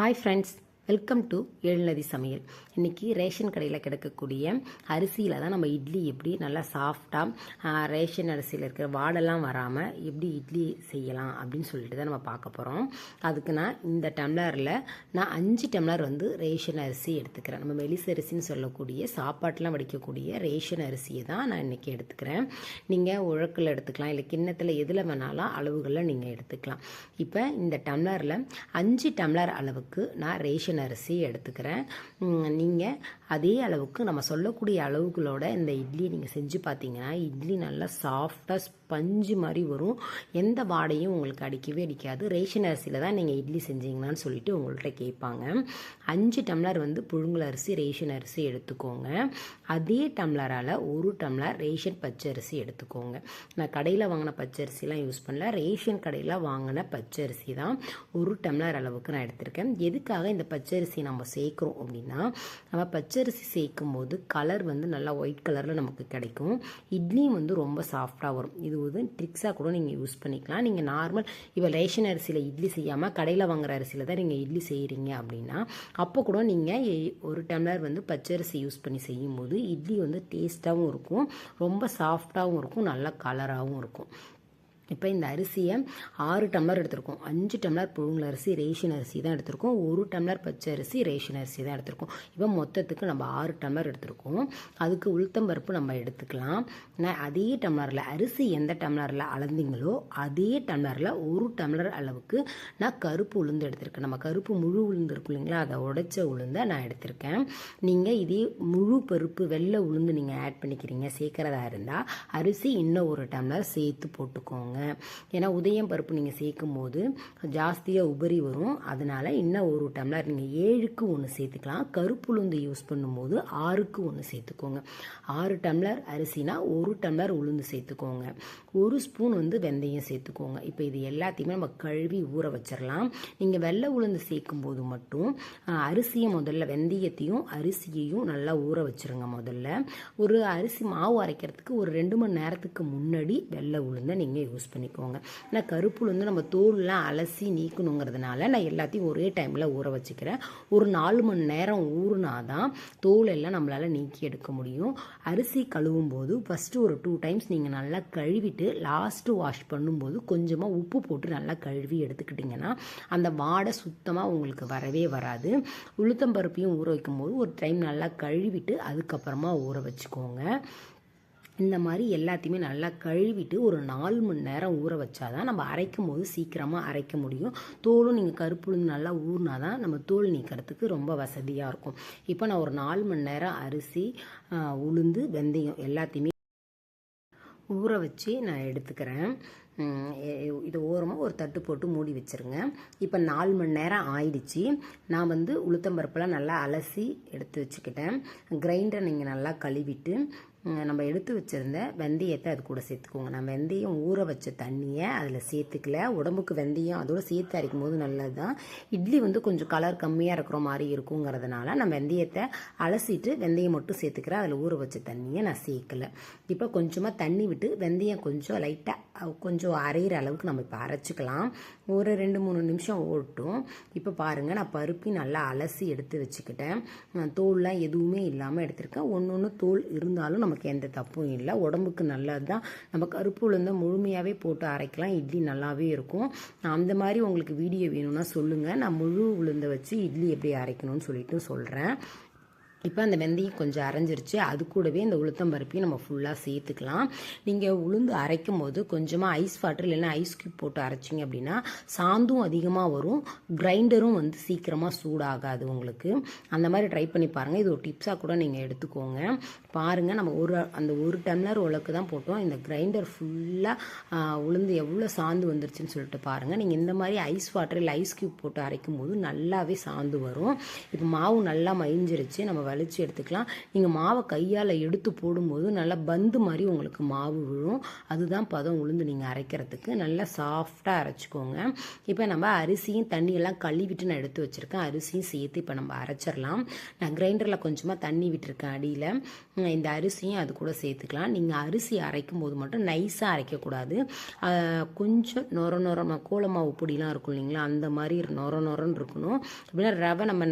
Hi friends welcome to எழுநதி சமையல். இன்றைக்கி ரேஷன் கடையில் கிடைக்கக்கூடிய அரிசியில் தான் நம்ம இட்லி எப்படி நல்லா சாஃப்டாக ரேஷன் அரிசியில் இருக்கிற வாடெல்லாம் வராமல் எப்படி இட்லி செய்யலாம் அப்படின்னு சொல்லிட்டு தான் நம்ம பார்க்க போகிறோம் அதுக்கு நான் இந்த டம்ளரில் நான் அஞ்சு டம்ளர் வந்து ரேஷன் அரிசி எடுத்துக்கிறேன். நம்ம மெலிசு அரிசின்னு சொல்லக்கூடிய சாப்பாட்டெலாம் வடிக்கக்கூடிய ரேஷன் அரிசியை தான் நான் இன்றைக்கி எடுத்துக்கிறேன். நீங்கள் உழக்கில் எடுத்துக்கலாம் இல்லை கிண்ணத்தில் எதில் வேணாலும் அளவுகளில் நீங்கள் எடுத்துக்கலாம். இப்போ இந்த டம்ளரில் அஞ்சு டம்ளர் அளவுக்கு நான் ரேஷன் அரிசி எடுத்துக்கிறேன். நீங்கள் அதே அளவுக்கு நம்ம சொல்லக்கூடிய அளவுகளோட இந்த இட்லியை நீங்கள் செஞ்சு பார்த்தீங்கன்னா இட்லி நல்லா சாஃப்டாக ஸ்பஞ்சு மாதிரி வரும். எந்த வாடையும் உங்களுக்கு அடிக்கவே அடிக்காது. ரேஷன் அரிசியில் தான் நீங்கள் இட்லி செஞ்சீங்களான்னு சொல்லிட்டு உங்கள்கிட்ட கேட்பாங்க. அஞ்சு டம்ளர் வந்து புழுங்கல் அரிசி ரேஷன் அரிசி எடுத்துக்கோங்க. அதே டம்ளரால் ஒரு டம்ளர் ரேஷன் பச்சரிசி எடுத்துக்கோங்க. நான் கடையில் வாங்கின பச்சரிசிலாம் யூஸ் பண்ணல. ரேஷன் கடையில் வாங்கின பச்சரிசி தான் ஒரு டம்ளர் அளவுக்கு நான் எடுத்திருக்கேன். எதுக்காக இந்த பச்சை பச்சரிசி நம்ம சேர்க்குறோம் அப்படின்னா நம்ம பச்சரிசி சேர்க்கும் போது கலர் வந்து நல்லா ஒயிட் கலரில் நமக்கு கிடைக்கும். இட்லியும் வந்து ரொம்ப சாஃப்டாக வரும். இது வந்து ட்ரிக்ஸாக கூட நீங்கள் யூஸ் பண்ணிக்கலாம். நீங்கள் நார்மல் இப்போ ரேஷன் அரிசியில் இட்லி செய்யாமல் கடையில் வாங்குற அரிசியில் தான் நீங்கள் இட்லி செய்கிறீங்க அப்படின்னா அப்போ கூட நீங்கள் ஒரு டம்ளர் வந்து பச்சரிசி யூஸ் பண்ணி செய்யும்போது இட்லி வந்து டேஸ்ட்டாகவும் இருக்கும். ரொம்ப சாஃப்டாகவும் இருக்கும். நல்ல கலராகவும் இருக்கும். இப்போ இந்த அரிசியை ஆறு டம்ளர் எடுத்திருக்கோம். அஞ்சு டம்ளர் புழுங்கல் அரிசி ரேஷன் அரிசி தான் எடுத்திருக்கோம். ஒரு டம்ளர் பச்சை அரிசி ரேஷன் அரிசி தான் எடுத்திருக்கோம். இப்போ மொத்தத்துக்கு நம்ம ஆறு டம்ளர் எடுத்திருக்கோம். அதுக்கு உளுத்தம்பருப்பு நம்ம எடுத்துக்கலாம். நான் அதே டம்ளரில் அரிசி எந்த டம்ளரில் அளந்தீங்களோ அதே டம்ளரில் ஒரு டம்ளர் அளவுக்கு நான் கருப்பு உளுந்து எடுத்திருக்கேன். நம்ம கருப்பு முழு உளுந்து இருக்கும் இல்லைங்களா? அதை உடைச்ச உளுந்தை நான் எடுத்திருக்கேன். நீங்கள் இதே முழு பருப்பு வெள்ளை உளுந்து நீங்கள் ஆட் பண்ணிக்கிறீங்க. சேர்க்குறதா இருந்தால் அரிசி இன்னும் ஒரு டம்ளர் சேர்த்து போட்டுக்கோங்க. ஏன்னா உதயம் பருப்பு நீங்கள் சேர்க்கும் போது ஜாஸ்தியாக உபரி வரும். அதனால் இன்னும் ஒரு டம்ளர் நீங்கள் ஏழுக்கு ஒன்று சேர்த்துக்கலாம். கருப்புளுந்து யூஸ் பண்ணும்போது ஆறுக்கு ஒன்று சேர்த்துக்கோங்க. ஆறு டம்ளர் அரிசினா ஒரு டம்ளர் உளுந்து சேர்த்துக்கோங்க. ஒரு ஸ்பூன் வந்து வெந்தயம் சேர்த்துக்கோங்க. இப்போ இது எல்லாத்தையுமே நம்ம கழுவி ஊற வச்சிடலாம் நீங்கள் வெள்ளை உளுந்து சேர்க்கும் போது மட்டும் அரிசியை முதல்ல வெந்தயத்தையும் அரிசியையும் நல்லா ஊற வச்சுருங்க முதல்ல. ஒரு அரிசி மாவு அரைக்கிறதுக்கு ஒரு ரெண்டு மணி நேரத்துக்கு முன்னாடி வெள்ளை உளுந்தை நீங்கள் யூஸ் பண்ணிக்கோங்க. ஆனால் கருப்புள் வந்து நம்ம தோல்லாம் அலசி நீக்கணுங்கிறதுனால நான் எல்லாத்தையும் ஒரே டைமில் ஊற வச்சுக்கிறேன். ஒரு நாலு மணி நேரம் ஊறுனா தான் தோல் எல்லாம் நம்மளால் நீக்கி எடுக்க முடியும். அரிசி கழுவும் போது ஃபஸ்ட்டு ஒரு டூ டைம்ஸ் நீங்கள் நல்லா கழுவிட்டு லாஸ்ட்டு வாஷ் பண்ணும்போது கொஞ்சமாக உப்பு போட்டு நல்லா கழுவி எடுத்துக்கிட்டிங்கன்னா அந்த வாடை சுத்தமாக உங்களுக்கு வரவே வராது. உளுத்தம்பருப்பையும் ஊற வைக்கும்போது ஒரு டைம் நல்லா கழுவிட்டு அதுக்கப்புறமா ஊற வச்சுக்கோங்க. இந்த மாதிரி எல்லாத்தையுமே நல்லா கழுவிட்டு ஒரு நாலு மணி நேரம் ஊற வச்சா தான் நம்ம அரைக்கும் போது சீக்கிரமாக அரைக்க முடியும். தோலும் நீங்கள் கருப்புளுந்து நல்லா ஊறினா தான் நம்ம தோல் நீக்கிறதுக்கு ரொம்ப வசதியாக இருக்கும். இப்போ நான் ஒரு நாலு மணி நேரம் அரிசி உளுந்து வெந்தயம் எல்லாத்தையுமே ஊற வச்சு நான் எடுத்துக்கிறேன். இது ஓரமாக ஒரு தட்டு போட்டு மூடி வச்சுருங்க. இப்போ நாலு மணி நேரம் ஆயிடுச்சு. நான் வந்து உளுத்தம்பருப்பெல்லாம் நல்லா அலசி எடுத்து வச்சுக்கிட்டேன். கிரைண்டரை நீங்கள் நல்லா கழுவிட்டு நம்ம எடுத்து வச்சுருந்த வெந்தயத்தை அது கூட சேர்த்துக்கோங்க. நான் வெந்தயம் ஊற வச்ச தண்ணியை அதில் சேர்த்துக்கல. உடம்புக்கு வெந்தயம் அதோடு சேர்த்து அரைக்கும் போது நல்லது தான் இட்லி வந்து கொஞ்சம் கலர் கம்மியாக இருக்கிற மாதிரி இருக்குங்கிறதுனால நான் வெந்தயத்தை அலசிட்டு வெந்தயம் மட்டும் சேர்த்துக்கிறேன். அதில் ஊற வச்ச தண்ணியை நான் சேர்க்கல. இப்போ கொஞ்சமாக தண்ணி விட்டு வெந்தயம் கொஞ்சம் லைட்டாக கொஞ்சம் அரைகிற அளவுக்கு நம்ம இப்போ அரைச்சிக்கலாம். ஒரு ரெண்டு மூணு நிமிஷம் ஓட்டும். இப்போ பாருங்கள் நான் பருப்பி நல்லா அலசி எடுத்து வச்சுக்கிட்டேன். தோல்லாம் எதுவுமே இல்லாமல் எடுத்திருக்கேன். ஒன்று ஒன்று தோல் இருந்தாலும் நம்ம நமக்கு எந்த தப்பும் இல்லை. உடம்புக்கு நல்லது தான் நம்ம கருப்பு உளுந்தை முழுமையாகவே போட்டு அரைக்கலாம். இட்லி நல்லாவே இருக்கும். அந்த மாதிரி உங்களுக்கு வீடியோ வேணும்னா சொல்லுங்கள் நான் முழு உளுந்தை வச்சு இட்லி எப்படி அரைக்கணும்னு சொல்லிட்டு சொல்கிறேன் இப்போ அந்த வெந்தயம் கொஞ்சம் அரைஞ்சிருச்சு. அது கூடவே இந்த உளுத்தம் பருப்பையும் நம்ம ஃபுல்லாக சேர்த்துக்கலாம். நீங்கள் உளுந்து அரைக்கும் போது கொஞ்சமாக ஐஸ் வாட்டர் இல்லைன்னா ஐஸ் க்யூப் போட்டு அரைச்சிங்க அப்படின்னா சாந்தும் அதிகமாக வரும். கிரைண்டரும் வந்து சீக்கிரமாக சூடாகாது உங்களுக்கு. அந்த மாதிரி ட்ரை பண்ணி பாருங்கள் இது ஒரு டிப்ஸாக கூட நீங்கள் எடுத்துக்கோங்க. பாருங்கள் நம்ம ஒரு அந்த ஒரு டம்ளர் உலக்கு தான் போட்டோம். இந்த கிரைண்டர் ஃபுல்லாக உளுந்து எவ்வளோ சாந்து வந்துருச்சுன்னு சொல்லிட்டு பாருங்கள் நீங்கள் இந்த மாதிரி ஐஸ் வாட்டர் இல்லை ஐஸ் க்யூப் போட்டு அரைக்கும் போது நல்லாவே சாந்து வரும். இப்போ மாவு நல்லா மழிஞ்சிருச்சு நம்ம வலிச்சு எடுத்துக்கலாம். நீங்கள் மாவை கையால் எடுத்து போடும்போது நல்லா பந்து மாதிரி உங்களுக்கு மாவு விழும். அதுதான் பதம் உளுந்து நீங்கள் அரைக்கிறதுக்கு. நல்லா சாஃப்டாக அரைச்சிக்கோங்க. இப்போ நம்ம அரிசியும் தண்ணியெல்லாம் கழுவிட்டு நான் எடுத்து வச்சுருக்கேன். அரிசியும் சேர்த்து இப்போ நம்ம அரைச்சிடலாம். நான் கிரைண்டரில் கொஞ்சமாக தண்ணி விட்டுருக்கேன் அடியில். இந்த அரிசியும் அது கூட சேர்த்துக்கலாம். நீங்கள் அரிசி அரைக்கும் போது மட்டும் நைஸாக அரைக்கக்கூடாது. கொஞ்சம் நொர நொரமா கோலமாக பொடிலாம் இருக்கும் இல்லைங்களா? அந்த மாதிரி நொர நொரன்னு இருக்கணும். அப்படின்னா ரவை நம்ம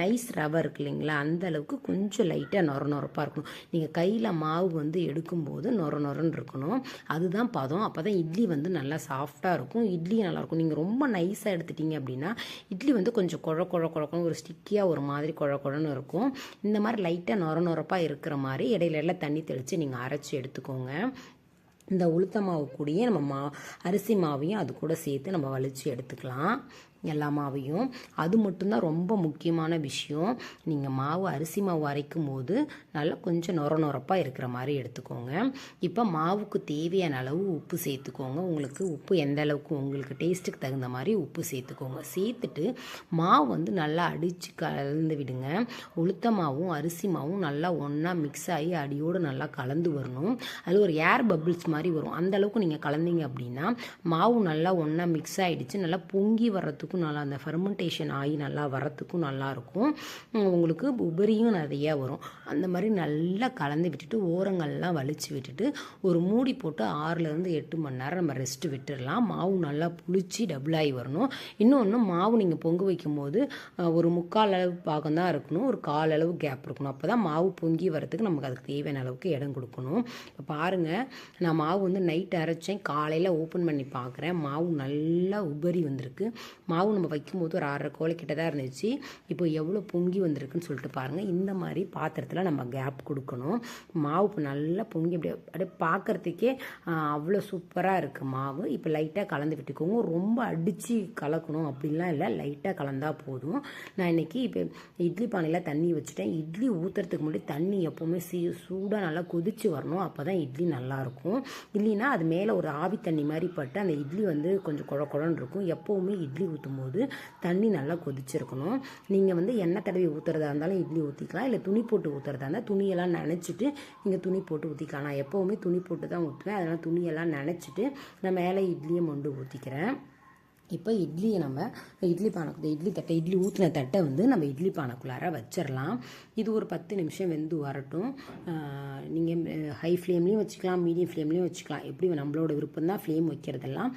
நைஸ் ரவை இருக்கு இல்லைங்களா? அந்த அளவுக்கு கொஞ்சம் லைட்டாக நொர நொரப்பாக இருக்கணும். நீங்கள் கையில் மாவு வந்து எடுக்கும்போது நொர நொரன்னு இருக்கணும். அதுதான் பதம். அப்போ தான் இட்லி வந்து நல்லா சாஃப்டாக இருக்கும். இட்லி நல்லாயிருக்கும் நீங்கள் ரொம்ப நைஸாக எடுத்துட்டீங்க அப்படின்னா இட்லி வந்து கொஞ்சம் குழ குழ குழக்கணும் ஒரு ஸ்டிக்கியாக ஒரு மாதிரி குழ குழன்னு இருக்கும். இந்த மாதிரி லைட்டாக நொர நொரப்பாக இருக்கிற மாதிரி இடையில எல்லாம் தண்ணி தெளித்து நீங்கள் அரைச்சி எடுத்துக்கோங்க. இந்த உளுத்த மாவு கூடயே நம்ம மா அரிசி மாவையும் அது கூட சேர்த்து நம்ம வலிச்சு எடுத்துக்கலாம். எல்லா மாவையும் அது மட்டும்தான் ரொம்ப முக்கியமான விஷயம். நீங்கள் மாவு அரிசி மாவு அரைக்கும் போது நல்லா கொஞ்சம் நொர நொரப்பாக இருக்கிற மாதிரி எடுத்துக்கோங்க. இப்போ மாவுக்கு தேவையான அளவு உப்பு சேர்த்துக்கோங்க. உங்களுக்கு உப்பு எந்த அளவுக்கு உங்களுக்கு டேஸ்ட்டுக்கு தகுந்த மாதிரி உப்பு சேர்த்துக்கோங்க. சேர்த்துட்டு மாவு வந்து நல்லா அடித்து கலந்து விடுங்க. உளுத்த மாவும் அரிசி மாவும் நல்லா ஒன்றா மிக்ஸ் ஆகி அடியோடு நல்லா கலந்து வரணும். அது ஒரு ஏர் பபிள்ஸ் மாதிரி வரும். அந்த அளவுக்கு நீங்கள் கலந்தீங்க அப்படின்னா மாவு நல்லா ஒன்றா மிக்ஸ் ஆகிடுச்சு நல்லா பொங்கி வரத்துக்கும் நல்லா அந்த ஃபெர்மெண்டேஷன் ஆகி நல்லா வரத்துக்கும் நல்லாயிருக்கும் உங்களுக்கு உபரியும் நிறைய வரும். அந்த மாதிரி நல்லா கலந்து விட்டுட்டு ஓரங்கள்லாம் வலிச்சு விட்டுட்டு ஒரு மூடி போட்டு ஆறுலேருந்து எட்டு மணி நேரம் நம்ம ரெஸ்ட் விட்டுடலாம் மாவு நல்லா புளிச்சு டபுள் ஆகி வரணும். இன்னொன்று மாவு நீங்கள் பொங்க வைக்கும் போது ஒரு முக்கால் அளவு பாகம் தான் இருக்கணும். ஒரு கால் அளவு கேப் இருக்கணும். அப்போ தான் மாவு பொங்கி வரதுக்கு நமக்கு அதுக்கு தேவையான அளவுக்கு இடம் கொடுக்கணும். இப்போ பாருங்கள் நான் மாவு வந்து நைட் அரைச்சேன். காலையில் ஓப்பன் பண்ணி பார்க்குறேன் மாவு நல்லா உபரி வந்திருக்கு. மாவு மாவு நம்ம வைக்கும்போது ஒரு ஆறரை கோலை கிட்ட தான் இருந்துச்சு. இப்போ எவ்வளோ பொங்கி வந்திருக்குன்னு சொல்லிட்டு பாருங்கள் இந்த மாதிரி பாத்திரத்தில் நம்ம கேப் கொடுக்கணும். மாவு இப்போ நல்லா பொங்கி அப்படியே அப்படியே பார்க்குறதுக்கே அவ்வளோ சூப்பராக இருக்குது மாவு. இப்போ லைட்டாக கலந்து விட்டுக்கோங்க. ரொம்ப அடித்து கலக்கணும் அப்படிலாம் இல்லை. லைட்டாக கலந்தால் போதும். நான் இன்னைக்கு இப்போ இட்லி பானையில் தண்ணி வச்சுட்டேன். இட்லி ஊற்றுறதுக்கு முன்னாடி தண்ணி எப்போவுமே சீ சூடாக நல்லா கொதிச்சு வரணும். அப்போ தான் இட்லி நல்லாயிருக்கும் இல்லைன்னா அது மேலே ஒரு ஆவி தண்ணி மாதிரி பட்டு அந்த இட்லி வந்து கொஞ்சம் குழ குழன்னு இருக்கும். எப்போவுமே இட்லி ஊற்றும் போது தண்ணி நல்லா கொதிச்சிருக்கணும். நீங்கள் வந்து எண்ணெய் தடவி ஊற்றுறதா இருந்தாலும் இட்லி ஊற்றிக்கலாம் இல்லை துணி போட்டு ஊற்றுறதா இருந்தால் துணியெல்லாம் நனைச்சிட்டு நீங்கள் துணி போட்டு ஊற்றிக்கலாம் நான் எப்போவுமே துணி போட்டு தான் ஊற்றுவேன் அதனால் துணியெல்லாம் நனைச்சிட்டு நான் மேலே இட்லியை மொண்டு ஊற்றிக்கிறேன் இப்போ இட்லியை நம்ம இட்லி பானைக்கு இட்லி தட்டை இட்லி ஊற்றின தட்டை வந்து நம்ம இட்லி பானைக்குள்ளார வச்சிடலாம் இது ஒரு பத்து நிமிஷம் வெந்து வரட்டும். நீங்கள் ஹை ஃப்ளேம்லேயும் வச்சுக்கலாம் மீடியம் ஃப்ளேம்லேயும் வச்சுக்கலாம். எப்படி நம்மளோட விருப்பம் தான் ஃப்ளேம் வைக்கிறதெல்லாம்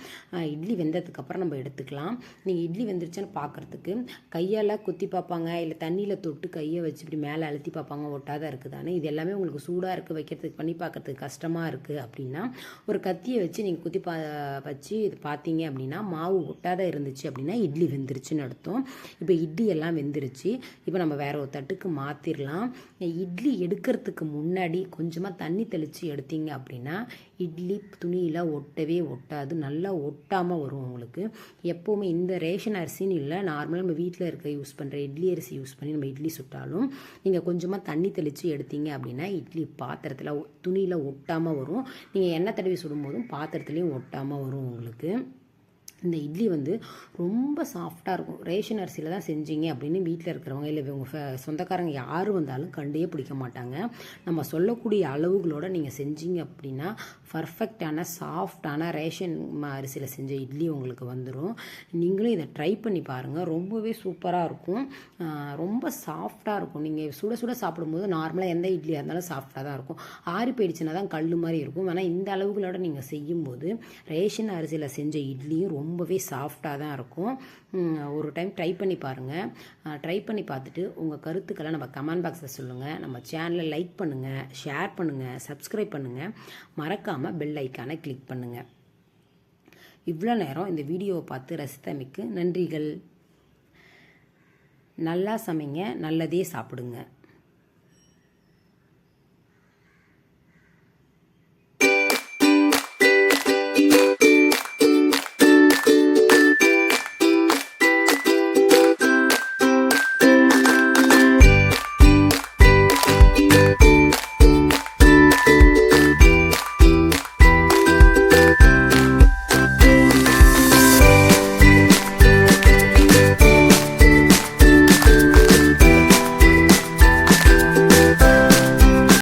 இட்லி வெந்ததுக்கப்புறம் நம்ம எடுத்துக்கலாம். நீங்கள் இட்லி வெந்துருச்சுன்னு பார்க்குறதுக்கு கையால் குத்தி பார்ப்பாங்க இல்லை தண்ணியில் தொட்டு கையை வச்சு இப்படி மேலே அழுத்தி பார்ப்பாங்க ஒட்டாத இருக்குதானே. இது எல்லாமே உங்களுக்கு சூடாக இருக்குது வைக்கிறதுக்கு பண்ணி பார்க்கறதுக்கு கஷ்டமாக இருக்குது அப்படின்னா ஒரு கத்தியை வச்சு நீங்கள் குத்தி பா வச்சு இது பார்த்தீங்க அப்படின்னா மாவு ஒட்டாத இருந்துச்சு அப்படின்னா இட்லி வெந்துருச்சுன்னு அர்த்தம். இப்போ இட்லி எல்லாம் வெந்துருச்சு. இப்போ நம்ம வேற ஒரு தட்டுக்கு மாற்றிடலாம் இட்லி எடுக்கிறதுக்கு முன்னாடி கொஞ்சமாக தண்ணி தெளித்து எடுத்தீங்க அப்படின்னா இட்லி துணியில் ஒட்டவே ஒட்டாது. நல்லா ஒட்டாமல் வரும் உங்களுக்கு. எப்போவுமே இந்த ரேஷன் அரிசின்னு இல்லை நார்மலாக நம்ம வீட்டில் இருக்க யூஸ் பண்ணுற இட்லி அரிசி யூஸ் பண்ணி நம்ம இட்லி சுட்டாலும் நீங்கள் கொஞ்சமாக தண்ணி தெளித்து எடுத்தீங்க அப்படின்னா இட்லி பாத்திரத்தில் துணியில் ஒட்டாமல் வரும். நீங்கள் எண்ணெய் தடவி சுடும்போதும் பாத்திரத்துலேயும் ஒட்டாமல் வரும் உங்களுக்கு. இந்த இட்லி வந்து ரொம்ப சாஃப்டாக இருக்கும். ரேஷன் அரிசியில் தான் செஞ்சீங்க அப்படின்னு வீட்டில் இருக்கிறவங்க இல்லை உங்கள் சொந்தக்காரங்க யார் வந்தாலும் கண்டே பிடிக்க மாட்டாங்க. நம்ம சொல்லக்கூடிய அளவுகளோட நீங்கள் செஞ்சீங்க அப்படின்னா பர்ஃபெக்டான சாஃப்டான ரேஷன் அரிசியில் செஞ்ச இட்லி உங்களுக்கு வந்துடும் நீங்களும் இதை ட்ரை பண்ணி பாருங்கள் ரொம்பவே சூப்பராக இருக்கும். ரொம்ப சாஃப்டாக இருக்கும். நீங்கள் சுட சுட சாப்பிடும்போது நார்மலாக எந்த இட்லியாக இருந்தாலும் சாஃப்டாக தான் இருக்கும். ஆறி போயிடுச்சுன்னா தான் கல் மாதிரி இருக்கும். ஆனால் இந்த அளவுகளோட நீங்கள் செய்யும்போது ரேஷன் அரிசியில் செஞ்ச இட்லியும் ரொம்ப ரொம்பவே சாஃப்டாக தான் இருக்கும். ஒரு டைம் ட்ரை பண்ணி பாருங்கள் ட்ரை பண்ணி பார்த்துட்டு உங்கள் கருத்துக்களை நம்ம கமெண்ட் பாக்ஸில் சொல்லுங்கள் நம்ம சேனலை லைக் பண்ணுங்கள் ஷேர் பண்ணுங்கள் சப்ஸ்கிரைப் பண்ணுங்கள் மறக்காமல் பெல் ஐக்கானை கிளிக் பண்ணுங்கள் இவ்வளோ நேரம் இந்த வீடியோவை பார்த்து ரசித்தமைக்கு நன்றிகள். நல்லா சமைங்க நல்லதே சாப்பிடுங்க.